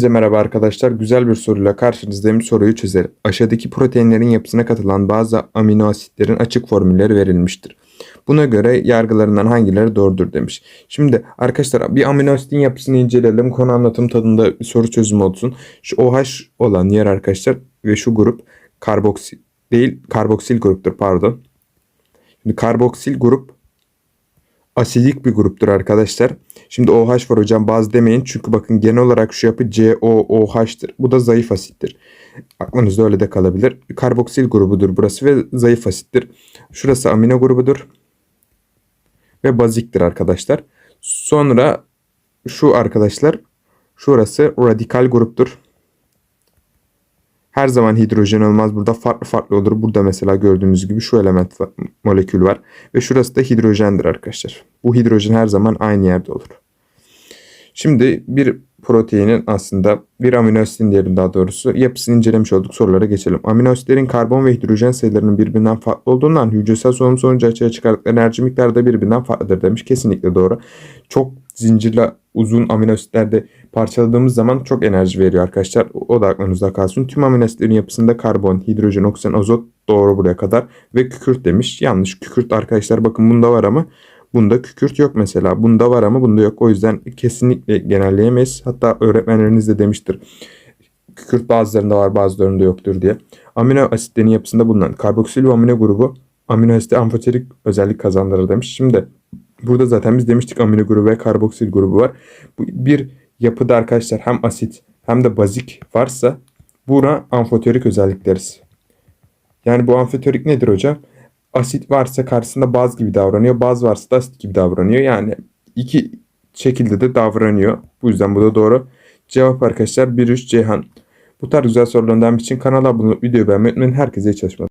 Hepinize merhaba arkadaşlar. Güzel bir soruyla karşınızdayım. Soruyu çözelim. Aşağıdaki proteinlerin yapısına katılan bazı amino asitlerin açık formülleri verilmiştir. Buna göre yargılarından hangileri doğrudur demiş. Şimdi arkadaşlar bir amino asitin yapısını inceleyelim. Konu anlatım tadında bir soru çözümü olsun. Şu OH olan yer arkadaşlar ve şu grup karboksil değil karboksil gruptur pardon. Şimdi karboksil grup asidik bir gruptur arkadaşlar. Şimdi OH var hocam baz demeyin çünkü bakın genel olarak şu yapı COOH'tır. Bu da zayıf asittir. Aklınızda öyle de kalabilir. Karboksil grubudur burası ve zayıf asittir. Şurası amino grubudur. Ve baziktir arkadaşlar. Sonra şu arkadaşlar şurası radikal gruptur. Her zaman hidrojen olmaz. Burada farklı farklı olur. Burada mesela gördüğünüz gibi şu element molekül var. Ve şurası da hidrojendir arkadaşlar. Bu hidrojen her zaman aynı yerde olur. Şimdi bir proteinin aslında bir amino asitin diyelim daha doğrusu yapısını incelemiş olduk. Sorulara geçelim. Amino asitlerin karbon ve hidrojen sayılarının birbirinden farklı olduğundan hücresel solunum sonucu açığa çıkardıkları enerji miktarı da birbirinden farklıdır demiş. Kesinlikle doğru. Çok zincirle uzun amino asitlerde parçaladığımız zaman çok enerji veriyor arkadaşlar. O da aklınızda kalsın. Tüm amino asitlerin yapısında karbon, hidrojen, oksijen, azot doğru buraya kadar ve kükürt demiş. Yanlış kükürt arkadaşlar bakın bunda var ama bunda kükürt yok mesela. Bunda var ama bunda yok. O yüzden kesinlikle genelleyemeyiz. Hatta öğretmenleriniz de demiştir. Kükürt bazılarında var bazılarında yoktur diye. Amino asitlerin yapısında bulunan karboksil ve amino grubu amino asite amfoterik özellik kazandırır demiş. Şimdi burada zaten biz demiştik amino grubu ve karboksil grubu var. Bu bir yapıda arkadaşlar hem asit hem de bazik varsa buna amfoterik özellik deriz. Yani bu amfoterik nedir hocam? Asit varsa karşısında baz gibi davranıyor. Baz varsa da asit gibi davranıyor. Yani iki şekilde de davranıyor. Bu yüzden bu da doğru. Cevap arkadaşlar 1-3 Ceyhan. Bu tarz güzel sorulardan için kanala abone olup videoyu beğenmeyi unutmayın. Herkese iyi çalışmalar.